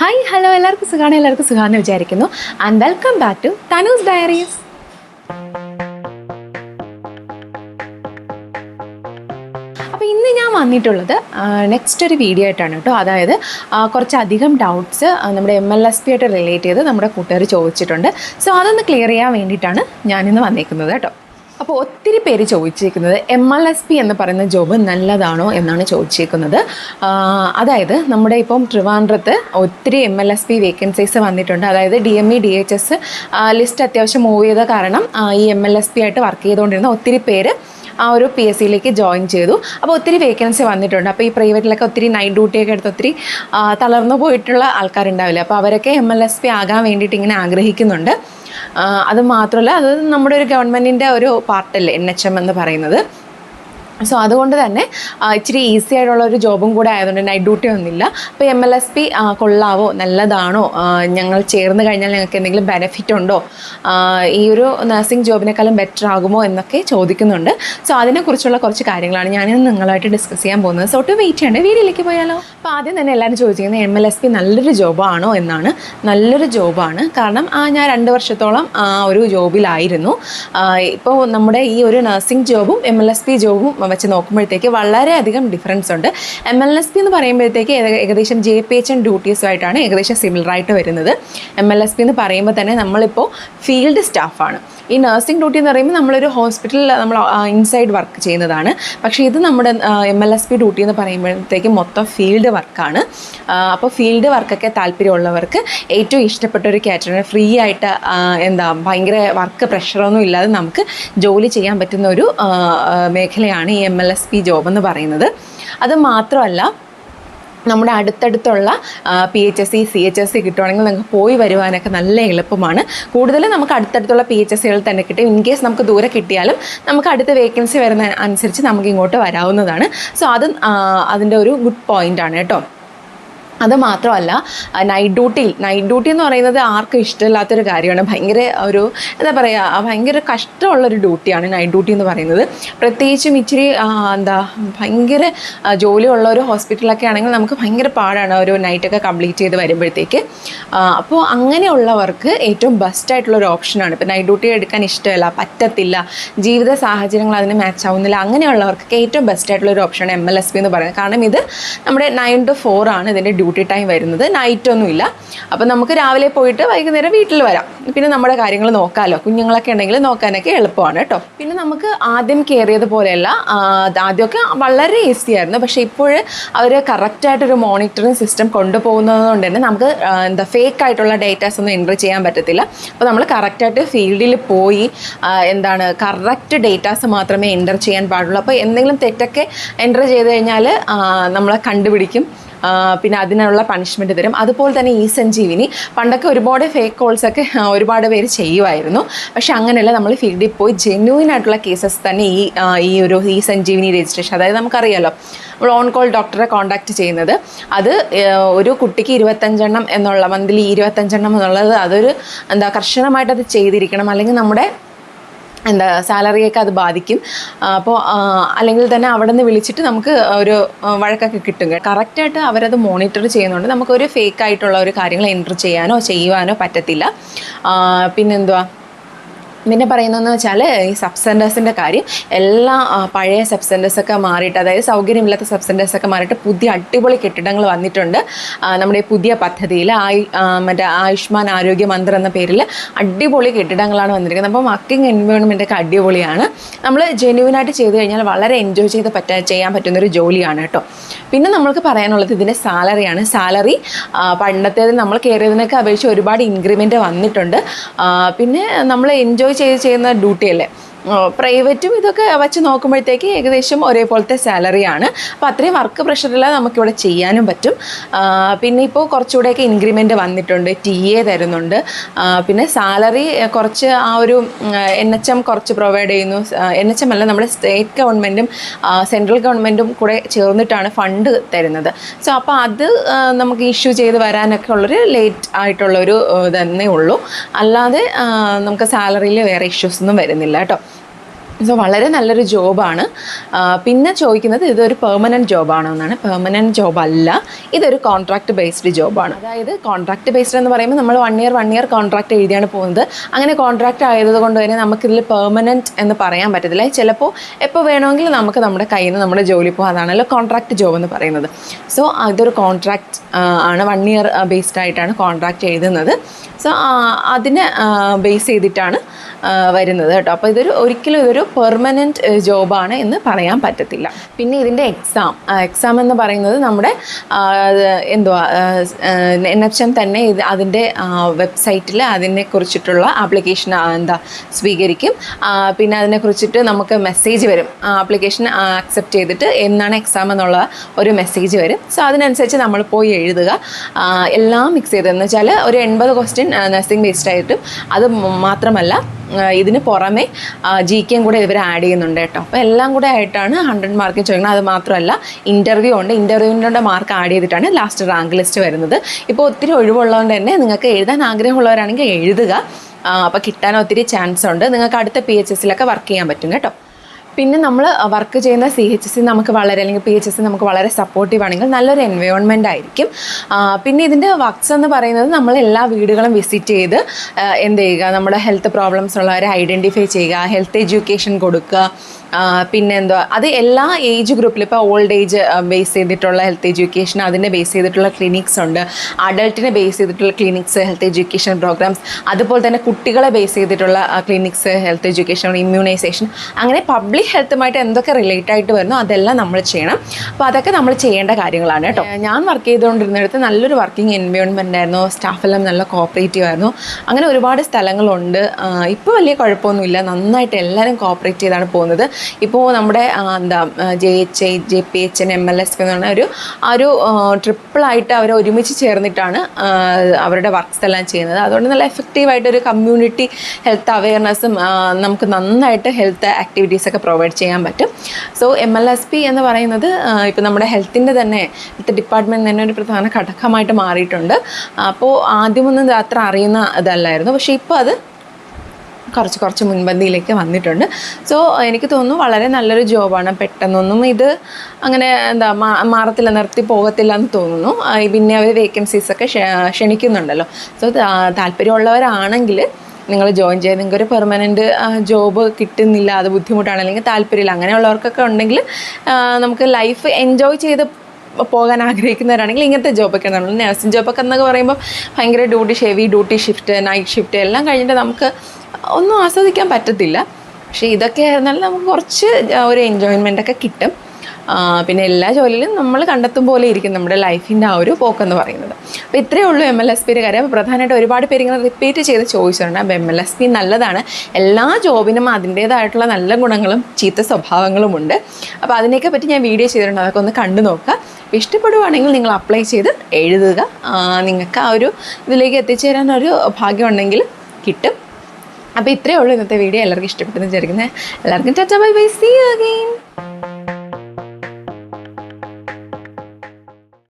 Hi hello എല്ലാവർക്കും സുഖമാണ് എല്ലാവർക്കും സുഖമാണെന്ന് വിചാരിക്കുന്നു. And welcome back to Thanu's diaries അപ്പോൾ ഇന്ന് ഞാൻ വന്നിട്ടുള്ളത് നെക്സ്റ്റ് ഒരു വീഡിയോ ആയിട്ടാണ് കേട്ടോ. അതായത് കുറച്ചധികം ഡൗട്ട്സ് നമ്മുടെ എം എൽ എസ് പി ആയിട്ട് റിലേറ്റ് ചെയ്ത് നമ്മുടെ കൂട്ടുകാർ ചോദിച്ചിട്ടുണ്ട്. സോ അതൊന്ന് ക്ലിയർ ചെയ്യാൻ വേണ്ടിയിട്ടാണ് ഞാനിന്ന് വന്നേക്കുന്നത് കേട്ടോ. അപ്പോൾ ഒത്തിരി പേര് ചോദിച്ചിരിക്കുന്നത് എം എൽ എസ് പി എന്ന് പറയുന്ന ജോബ് നല്ലതാണോ എന്നാണ് ചോദിച്ചിരിക്കുന്നത്. അതായത് നമ്മുടെ ഇപ്പം ട്രിവാൻഡ്രത്ത് ഒത്തിരി M L S P vacancies വന്നിട്ടുണ്ട്. അതായത് D M E D H S list അത്യാവശ്യം മൂവ് ചെയ്ത കാരണം ഈ എം എൽ എസ് പി ആയിട്ട് വർക്ക് ചെയ്തുകൊണ്ടിരുന്ന ഒത്തിരി പേര് ആ ഒരു പി എസ് സിയിലേക്ക് ജോയിൻ ചെയ്തു. അപ്പോൾ ഒത്തിരി വേക്കൻസി വന്നിട്ടുണ്ട്. അപ്പോൾ ഈ പ്രൈവറ്റിലൊക്കെ ഒത്തിരി നൈറ്റ് ഡ്യൂട്ടിയൊക്കെ എടുത്ത് ഒത്തിരി തളർന്നു പോയിട്ടുള്ള ആൾക്കാരുണ്ടാവില്ല? അപ്പോൾ അവരൊക്കെ എം എൽ എസ് പി ആകാൻ വേണ്ടിയിട്ട് ഇങ്ങനെ ആഗ്രഹിക്കുന്നുണ്ട്. അത് മാത്രമല്ല അത് നമ്മുടെ ഒരു ഗവൺമെന്റിന്റെ ഒരു പാർട്ടല്ലേ എൻ എച്ച് എം എന്ന് പറയുന്നത്. സോ അതുകൊണ്ട് തന്നെ ഇച്ചിരി ഈസി ആയിട്ടുള്ള ഒരു ജോബും കൂടെ ആയതുകൊണ്ട് നൈറ്റ് ഡ്യൂട്ടി ഒന്നുമില്ല. അപ്പോൾ എം എൽ എസ് പി കൊള്ളാവോ? നല്ലതാണോ? ഞങ്ങൾ ചേർന്ന് കഴിഞ്ഞാൽ ഞങ്ങൾക്ക് എന്തെങ്കിലും ബെനിഫിറ്റ് ഉണ്ടോ? ഈ ഒരു നഴ്സിംഗ് ജോബിനേക്കാളും ബെറ്റർ ആകുമോ എന്നൊക്കെ ചോദിക്കുന്നുണ്ട്. സോ അതിനെക്കുറിച്ചുള്ള കുറച്ച് കാര്യങ്ങളാണ് ഞാനിന്ന് നിങ്ങളായിട്ട് ഡിസ്കസ് ചെയ്യാൻ പോകുന്നത്. സോ ടു വെയിറ്റ് ചെയ്യണ്ടേ. വീഡിയോയിലേക്ക് പോയാലോ? അപ്പോൾ ആദ്യം തന്നെ എല്ലാവരും ചോദിച്ചിരിക്കുന്നത് എം എൽ എസ് പി നല്ലൊരു ജോബാണോ എന്നാണ്. നല്ലൊരു ജോബാണ്. കാരണം ഞാൻ രണ്ട് വർഷത്തോളം ആ ഒരു ജോബിലായിരുന്നു. ഇപ്പോൾ നമ്മുടെ ഈ ഒരു നഴ്സിംഗ് ജോബും എം എൽ എസ് പി ജോബും വെച്ച് നോക്കുമ്പോഴത്തേക്ക് വളരെയധികം ഡിഫറൻസ് ഉണ്ട്. എം എൽ എസ് പി എന്ന് പറയുമ്പോഴത്തേക്ക് ഏകദേശം ജെ പി എച്ച് എൻ ഡ്യൂട്ടീസുമായിട്ടാണ് ഏകദേശം സിമിലറായിട്ട് വരുന്നത്. എം എൽ എസ് പി എന്ന് പറയുമ്പോൾ തന്നെ നമ്മളിപ്പോൾ ഫീൽഡ് സ്റ്റാഫാണ് ഈ നഴ്സിംഗ് ഡ്യൂട്ടി എന്ന് പറയുമ്പോൾ നമ്മളൊരു ഹോസ്പിറ്റലിൽ നമ്മൾ ഇൻസൈഡ് വർക്ക് ചെയ്യുന്നതാണ്. പക്ഷേ ഇത് നമ്മുടെ M L S P duty എന്ന് പറയുമ്പോഴത്തേക്ക് മൊത്തം ഫീൽഡ് വർക്കാണ് അപ്പോൾ ഫീൽഡ് വർക്കൊക്കെ താല്പര്യമുള്ളവർക്ക് ഏറ്റവും ഇഷ്ടപ്പെട്ട ഒരു കാറ്ററിന് ഫ്രീ ആയിട്ട് എന്താ ഭയങ്കര വർക്ക് പ്രഷറൊന്നും ഇല്ലാതെ നമുക്ക് ജോലി ചെയ്യാൻ പറ്റുന്ന ഒരു മേഖലയാണ് ഈ M L S P job എന്ന് പറയുന്നത്. അത് മാത്രമല്ല നമ്മുടെ അടുത്തടുത്തുള്ള P H S C C H S C കിട്ടുവാണെങ്കിൽ നമുക്ക് പോയി വരുവാനൊക്കെ നല്ല എളുപ്പമാണ്. കൂടുതലും നമുക്ക് അടുത്തടുത്തുള്ള പി എച്ച് എസ് സികൾ തന്നെ കിട്ടും. ഇൻ കേസ് നമുക്ക് ദൂരെ കിട്ടിയാലും നമുക്ക് അടുത്ത വേക്കൻസി വരുന്ന അനുസരിച്ച് നമുക്ക് ഇങ്ങോട്ട് വരാവുന്നതാണ്. സോ അത് അതിന്റെ ഒരു ഗുഡ് പോയിന്റ് ആണ് കേട്ടോ. അത് മാത്രമല്ല നൈറ്റ് ഡ്യൂട്ടിയിൽ നൈറ്റ് ഡ്യൂട്ടി എന്ന് പറയുന്നത് ആർക്കും ഇഷ്ടമില്ലാത്തൊരു കാര്യമാണ്. ഭയങ്കര ഒരു എന്താ പറയുക ഭയങ്കര കഷ്ടമുള്ളൊരു ഡ്യൂട്ടിയാണ് നൈറ്റ് ഡ്യൂട്ടി എന്ന് പറയുന്നത്. പ്രത്യേകിച്ചും ഇച്ചിരി എന്താ ഭയങ്കര ജോലിയുള്ള ഒരു ഹോസ്പിറ്റലൊക്കെ ആണെങ്കിൽ നമുക്ക് ഭയങ്കര പാടാണ് ഒരു നൈറ്റൊക്കെ കംപ്ലീറ്റ് ചെയ്ത് വരുമ്പോഴത്തേക്ക്. അപ്പോൾ അങ്ങനെയുള്ളവർക്ക് ഏറ്റവും ബെസ്റ്റ് ആയിട്ടുള്ള ഒരു ഓപ്ഷനാണ് ഇപ്പോൾ നൈറ്റ് ഡ്യൂട്ടി എടുക്കാൻ ഇഷ്ടമല്ല പറ്റത്തില്ല ജീവിത സാഹചര്യങ്ങൾ അതിന് മാച്ച് ആവുന്നില്ല അങ്ങനെയുള്ളവർക്ക് ഏറ്റവും ബെസ്റ്റ് ആയിട്ടുള്ള ഒരു ഓപ്ഷനാണ് എം എൽ എസ് പി എന്ന് പറയുന്നത്. കാരണം ഇത് നമ്മുടെ നയൻ ടു ഫോർ ആണ് ഇതിന്റെ ഡ്യൂട്ടി ടൈം വരുന്നത് നൈറ്റ് ഒന്നുമില്ല അപ്പോൾ നമുക്ക് രാവിലെ പോയിട്ട് വൈകുന്നേരം വീട്ടിൽ വരാം. പിന്നെ നമ്മുടെ കാര്യങ്ങൾ നോക്കാമല്ലോ കുഞ്ഞുങ്ങളൊക്കെ ഉണ്ടെങ്കിൽ നോക്കാനൊക്കെ എളുപ്പമാണ് കേട്ടോ. പിന്നെ നമുക്ക് ആദ്യം കയറിയത് പോലെയല്ല ആദ്യമൊക്കെ വളരെ ഈസി ആയിരുന്നു. പക്ഷേ ഇപ്പോൾ അവർ കറക്റ്റായിട്ടൊരു മോണിറ്ററിങ് സിസ്റ്റം കൊണ്ടുപോകുന്നത് കൊണ്ട് തന്നെ നമുക്ക് എന്താ ഫേക്ക് ആയിട്ടുള്ള ഡേറ്റാസ് ഒന്നും എൻട്രി ചെയ്യാൻ പറ്റത്തില്ല. അപ്പോൾ നമ്മൾ കറക്റ്റായിട്ട് ഫീൽഡിൽ പോയി എന്താണ് കറക്റ്റ് ഡേറ്റാസ് മാത്രമേ എന്റർ ചെയ്യാൻ പാടുള്ളൂ. അപ്പോൾ എന്തെങ്കിലും തെറ്റൊക്കെ എന്റർ ചെയ്ത് കഴിഞ്ഞാൽ നമ്മളെ കണ്ടുപിടിക്കും. പിന്നെ അതിനുള്ള പണിഷ്മെന്റ് തരും. അതുപോലെ തന്നെ ഈ സഞ്ജീവിനി പണ്ടൊക്കെ ഒരുപാട് ഫേക്ക് കോൾസ് ഒക്കെ ഒരുപാട് പേര് ചെയ്യുമായിരുന്നു. പക്ഷേ അങ്ങനെയല്ല നമ്മൾ ഫീൽഡിൽ പോയി ജെന്യൂൻ ആയിട്ടുള്ള കേസസ് തന്നെ ഈ ഈ ഒരു ഈ സഞ്ജീവിനി രജിസ്ട്രേഷൻ അതായത് നമുക്കറിയാലോ നമ്മൾ ഓൺ കോൾ ഡോക്ടറെ കോൺടാക്ട് ചെയ്യുന്നത്. അത് ഒരു കുട്ടിക്ക് ഇരുപത്തഞ്ചെണ്ണം എന്നുള്ള മന്ത്ലി ഇരുപത്തഞ്ചെണ്ണം എന്നുള്ളത് അതൊരു എന്താ കർശനമായിട്ട് അത് ചെയ്തിരിക്കണം. അല്ലെങ്കിൽ നമ്മുടെ എന്താ സാലറിയൊക്കെ അത് ബാധിക്കും. അപ്പോൾ അല്ലെങ്കിൽ തന്നെ അവിടെ നിന്ന് വിളിച്ചിട്ട് നമുക്ക് ഒരു വഴക്കൊക്കെ കിട്ടും. കറക്റ്റായിട്ട് അവരത് മോണിറ്റർ ചെയ്യുന്നുണ്ട് നമുക്കൊരു ഫേക്ക് ആയിട്ടുള്ള ഒരു കാര്യങ്ങൾ എന്റർ ചെയ്യാനോ ചെയ്യുവാനോ പറ്റത്തില്ല. പിന്നെന്തുവാ? പിന്നെ പറയുന്നതെന്ന് വെച്ചാൽ ഈ സബ് സെന്റേഴ്സിന്റെ കാര്യം എല്ലാ പഴയ സബ് സെന്റേഴ്സൊക്കെ മാറിയിട്ട് അതായത് സൗകര്യമില്ലാത്ത സബ് സെന്റേഴ്സൊക്കെ മാറിയിട്ട് പുതിയ അടിപൊളി കെട്ടിടങ്ങൾ വന്നിട്ടുണ്ട്. നമ്മുടെ പുതിയ പദ്ധതിയിൽ ആയു മറ്റേ ആയുഷ്മാൻ ആരോഗ്യ മന്ദിർ എന്ന പേരിൽ അടിപൊളി കെട്ടിടങ്ങളാണ് വന്നിരിക്കുന്നത്. അപ്പം വർക്കിംഗ് എൻവയോൺമെന്റൊക്കെ അടിപൊളിയാണ്. നമ്മൾ ജെന്യൂനായിട്ട് ചെയ്തു കഴിഞ്ഞാൽ വളരെ എൻജോയ് ചെയ്ത് പറ്റാ ചെയ്യാൻ പറ്റുന്നൊരു ജോലിയാണ് കേട്ടോ. പിന്നെ നമ്മൾക്ക് പറയാനുള്ളത് ഇതിന്റെ സാലറിയാണ് സാലറി പണ്ടത്തേത് നമ്മൾ കയറിയതിനൊക്കെ അപേക്ഷിച്ച് ഒരുപാട് ഇൻക്രിമെന്റ് വന്നിട്ടുണ്ട്. പിന്നെ നമ്മൾ എൻജോയ് ചെയ്ത് ചെയ്യുന്ന ഡ്യൂട്ടി അല്ലേ? പ്രൈവറ്റും ഇതൊക്കെ വെച്ച് നോക്കുമ്പോഴത്തേക്ക് ഏകദേശം ഒരേപോലത്തെ സാലറിയാണ്. അപ്പോൾ അത്രയും വർക്ക് പ്രഷറില്ലാതെ നമുക്കിവിടെ ചെയ്യാനും പറ്റും. പിന്നെ ഇപ്പോൾ കുറച്ചുകൂടെയൊക്കെ ഇൻക്രിമെന്റ് വന്നിട്ടുണ്ട്. ടി എ തരുന്നുണ്ട്. പിന്നെ സാലറി കുറച്ച് ആ ഒരു എൻ എച്ച് എം കുറച്ച് പ്രൊവൈഡ് ചെയ്യുന്നു. എൻ എച്ച് എം അല്ല നമ്മുടെ സ്റ്റേറ്റ് ഗവൺമെന്റും സെൻട്രൽ ഗവൺമെന്റും കൂടെ ചേർന്നിട്ടാണ് ഫണ്ട് തരുന്നത്. സോ അപ്പോൾ അത് നമുക്ക് ഇഷ്യൂ ചെയ്ത് വരാനൊക്കെ ഉള്ളൊരു ലേറ്റ് ആയിട്ടുള്ളൊരു തന്നെ ഉള്ളൂ. അല്ലാതെ നമുക്ക് സാലറിയിൽ വേറെ ഇഷ്യൂസ് ഒന്നും വരുന്നില്ല കേട്ടോ. സോ വളരെ നല്ലൊരു ജോബാണ്. പിന്നെ ചോദിക്കുന്നത് ഇതൊരു പെർമനന്റ് ജോബാണോ എന്നാണ് പെർമനന്റ് ജോബ് അല്ല ഇതൊരു കോൺട്രാക്ട് ബേസ്ഡ് ജോബാണ്. അതായത് കോൺട്രാക്ട് ബേസ്ഡ് എന്ന് പറയുമ്പോൾ നമ്മൾ one year one year contract എഴുതിയാണ് പോകുന്നത്. അങ്ങനെ കോൺട്രാക്ട് ആയതുകൊണ്ട് തന്നെ നമുക്കിതിൽ പെർമനന്റ് എന്ന് പറയാൻ പറ്റത്തില്ല. ചിലപ്പോൾ എപ്പോൾ വേണമെങ്കിൽ നമുക്ക് നമ്മുടെ കയ്യിൽ നിന്ന് നമ്മുടെ ജോലി പോകും. അതാണല്ലോ കോൺട്രാക്ട് ജോബ് എന്ന് പറയുന്നത്. സോ അതൊരു കോൺട്രാക്ട് ആണ്. വൺ ഇയർ ബേസ്ഡ് ആയിട്ടാണ് കോൺട്രാക്ട് എഴുതുന്നത്. സോ അതിനെ ബേസ് ചെയ്തിട്ടാണ് വരുന്നത് കേട്ടോ. അപ്പോൾ ഇതൊരു ഒരിക്കലും ഇതൊരു പെർമനന്റ് ജോബാണ് എന്ന് പറയാൻ പറ്റത്തില്ല. പിന്നെ ഇതിന്റെ എക്സാം എക്സാം എന്ന് പറയുന്നത് നമ്മുടെ എന്തുവാ എൻ എച്ച് എം തന്നെ ഇത് അതിന്റെ വെബ്സൈറ്റിൽ അതിനെ കുറിച്ചിട്ടുള്ള ആപ്ലിക്കേഷൻ എന്താ സ്വീകരിക്കും. പിന്നെ അതിനെക്കുറിച്ചിട്ട് നമുക്ക് മെസ്സേജ് വരും. ആപ്ലിക്കേഷൻ അക്സെപ്റ്റ് ചെയ്തിട്ട് എന്നാണ് എക്സാം എന്നുള്ള ഒരു മെസ്സേജ് വരും. സോ അതിനനുസരിച്ച് നമ്മൾ പോയി എഴുതുക. എല്ലാം മിക്സ് ചെയ്തതെന്ന് വെച്ചാൽ ഒരു എൺപത് ക്വസ്റ്റ്യൻ നഴ്സിംഗ് ബേസ്ഡ് ആയിട്ടും അത് മാത്രമല്ല ഇതിന് പുറമെ ജി കെയും കൂടെ ഇവർ ആഡ് ചെയ്യുന്നുണ്ട് കേട്ടോ. അപ്പോൾ എല്ലാം കൂടെ ആയിട്ടാണ് ഹൺഡ്രഡ് മാർക്ക് ചോദിക്കുന്നത്. അത് മാത്രമല്ല ഇന്റർവ്യൂ ഉണ്ട്. ഇന്റർവ്യൂവിന്റെ മാർക്ക് ആഡ് ചെയ്തിട്ടാണ് ലാസ്റ്റ് റാങ്ക് ലിസ്റ്റ് വരുന്നത്. ഇപ്പോൾ ഒത്തിരി ഒഴിവുള്ളതുകൊണ്ട് തന്നെ നിങ്ങൾക്ക് എഴുതാൻ ആഗ്രഹമുള്ളവരാണെങ്കിൽ എഴുതുക. അപ്പോൾ കിട്ടാൻ ഒത്തിരി ചാൻസ് ഉണ്ട്. നിങ്ങൾക്ക് അടുത്ത പി എച്ച് എസിലൊക്കെ വർക്ക് ചെയ്യാൻ പറ്റും കേട്ടോ. പിന്നെ നമ്മൾ വർക്ക് ചെയ്യുന്ന സി എച്ച് എസ് നമുക്ക് വളരെ അല്ലെങ്കിൽ പി എച്ച് എസ് നമുക്ക് വളരെ സപ്പോർട്ടീവ് ആണെങ്കിൽ നല്ലൊരു എൻവയോൺമെന്റ് ആയിരിക്കും. പിന്നെ ഇതിന്റെ വർക്ക്സ് എന്ന് പറയുന്നത് നമ്മൾ എല്ലാ വീടുകളും വിസിറ്റ് ചെയ്ത് എന്ത് ചെയ്യുക നമ്മുടെ ഹെൽത്ത് പ്രോബ്ലംസ് ഉള്ളവരെ ഐഡന്റിഫൈ ചെയ്യുക ഹെൽത്ത് എഡ്യൂക്കേഷൻ കൊടുക്കുക ആ, പിന്നെ എന്തുവാ അത് എല്ലാ ഏജ് ഗ്രൂപ്പിലും ഇപ്പോൾ ഓൾഡ് ഏജ് ബേസ് ചെയ്തിട്ടുള്ള ഹെൽത്ത് എഡ്യൂക്കേഷൻ അതിനെ ബേസ് ചെയ്തിട്ടുള്ള ക്ലിനിക്സ് ഉണ്ട്. അഡൾട്ടിനെ ബേസ് ചെയ്തിട്ടുള്ള ക്ലിനിക്സ് ഹെൽത്ത് എഡ്യൂക്കേഷൻ പ്രോഗ്രാംസ് അതുപോലെ തന്നെ കുട്ടികളെ ബേസ് ചെയ്തിട്ടുള്ള ക്ലിനിക്സ് ഹെൽത്ത് എഡ്യൂക്കേഷൻ ഇമ്മ്യൂണൈസേഷൻ അങ്ങനെ പബ്ലിക് ഹെൽത്തുമായിട്ട് എന്തൊക്കെ റിലേറ്റ് ആയിട്ട് വരുന്നു അതെല്ലാം നമ്മൾ ചെയ്യണം. അപ്പോൾ അതൊക്കെ നമ്മൾ ചെയ്യേണ്ട കാര്യങ്ങളാണ് കേട്ടോ. ഞാൻ വർക്ക് ചെയ്തുകൊണ്ടിരുന്നിടത്ത് നല്ലൊരു വർക്കിംഗ് എൻവയോൺമെന്റ് ആയിരുന്നു. സ്റ്റാഫെല്ലാം നല്ല കോപ്പറേറ്റീവ് ആയിരുന്നു. അങ്ങനെ ഒരുപാട് സ്ഥലങ്ങളുണ്ട്. ഇപ്പോൾ വലിയ കുഴപ്പമൊന്നുമില്ല. നന്നായിട്ട് എല്ലാവരും കോപ്പറേറ്റ് ചെയ്താണ് പോകുന്നത്. ഇപ്പോൾ നമ്മുടെ എന്താ J H I J P H N M L S എന്ന് പറഞ്ഞ ഒരു ആ ഒരു ട്രിപ്പിളായിട്ട് അവർ ഒരുമിച്ച് ചേർന്നിട്ടാണ് അവരുടെ വർക്ക്സ് എല്ലാം ചെയ്യുന്നത്. അതുകൊണ്ട് നല്ല എഫക്റ്റീവായിട്ട് ഒരു കമ്മ്യൂണിറ്റി ഹെൽത്ത് അവയർനെസ്സും നമുക്ക് നന്നായിട്ട് ഹെൽത്ത് ആക്ടിവിറ്റീസൊക്കെ പ്രൊവൈഡ് ചെയ്യാൻ പറ്റും. So M L S P എന്ന് പറയുന്നത് ഇപ്പോൾ നമ്മുടെ ഹെൽത്തിന്റെ തന്നെ ഹെൽത്ത് ഡിപ്പാർട്ട്മെന്റ് തന്നെ ഒരു പ്രധാന ഘടകമായിട്ട് മാറിയിട്ടുണ്ട്. അപ്പോൾ ആദ്യമൊന്നും അത്ര അറിയുന്ന ഇതല്ലായിരുന്നു. പക്ഷേ ഇപ്പോൾ അത് കുറച്ച് കുറച്ച് മുൻപന്തിയിലേക്ക് വന്നിട്ടുണ്ട്. സോ എനിക്ക് തോന്നുന്നു വളരെ നല്ലൊരു ജോബാണ്. പെട്ടെന്നൊന്നും ഇത് അങ്ങനെ എന്താ മാറത്തില്ല നിർത്തി പോകത്തില്ല എന്ന് തോന്നുന്നു. പിന്നെ അവർ വേക്കൻസീസൊക്കെ ക്ഷണിക്കുന്നുണ്ടല്ലോ. സോ താല്പര്യമുള്ളവരാണെങ്കിൽ നിങ്ങൾ ജോയിൻ ചെയ്ത് നിങ്ങൾക്ക് ഒരു പെർമനന്റ് ജോബ് കിട്ടുന്നില്ല അത് ബുദ്ധിമുട്ടാണ് അല്ലെങ്കിൽ താല്പര്യമില്ല അങ്ങനെയുള്ളവർക്കൊക്കെ ഉണ്ടെങ്കിൽ നമുക്ക് ലൈഫ് എൻജോയ് ചെയ്ത് പോകാൻ ആഗ്രഹിക്കുന്നവരാണെങ്കിൽ ഇങ്ങനത്തെ ജോബൊക്കെ നമ്മൾ നഴ്സിംഗ് ജോബൊക്കെ എന്നൊക്കെ പറയുമ്പോൾ ഭയങ്കര duty heavy duty shift night shift എല്ലാം കഴിഞ്ഞിട്ട് നമുക്ക് ഒന്നും ആസ്വദിക്കാൻ പറ്റത്തില്ല. പക്ഷേ ഇതൊക്കെ ആയിരുന്നാലും നമുക്ക് കുറച്ച് ഒരു എൻജോയ്മെന്റ് ഒക്കെ കിട്ടും. പിന്നെ എല്ലാ ജോലിയിലും നമ്മൾ കണ്ടെത്തും പോലെ ഇരിക്കും നമ്മുടെ ലൈഫിന്റെ ആ ഒരു പോക്കെന്ന് പറയുന്നത്. അപ്പോൾ ഇത്രയേ ഉള്ളൂ എം എൽ എസ് പിയുടെ കാര്യം. അപ്പോൾ പ്രധാനമായിട്ട് ഒരുപാട് പേര് ഇങ്ങനെ റിപ്പീറ്റ് ചെയ്ത് ചോദിച്ചിട്ടുണ്ട്. അപ്പോൾ എം എൽ എസ് പി നല്ലതാണ്. എല്ലാ ജോബിനും അതിന്റേതായിട്ടുള്ള നല്ല ഗുണങ്ങളും ചീത്ത സ്വഭാവങ്ങളും ഉണ്ട്. അപ്പോൾ അതിനെയൊക്കെ പറ്റി ഞാൻ വീഡിയോ ചെയ്തിട്ടുണ്ട്. അതൊക്കെ ഒന്ന് കണ്ടു നോക്കുക. ഇഷ്ടപ്പെടുവാണെങ്കിൽ നിങ്ങൾ അപ്ലൈ ചെയ്ത് എഴുതുക. നിങ്ങൾക്ക് ആ ഒരു ഇതിലേക്ക് എത്തിച്ചേരാൻ ഒരു ഭാഗ്യം ഉണ്ടെങ്കിൽ കിട്ടും. അപ്പോൾ ഇത്രയേ ഉള്ളൂ ഇന്നത്തെ വീഡിയോ എല്ലാവർക്കും ഇഷ്ടപ്പെട്ടെന്ന് വിചാരിക്കുന്നത് എല്ലാവർക്കും tata bye bye. See again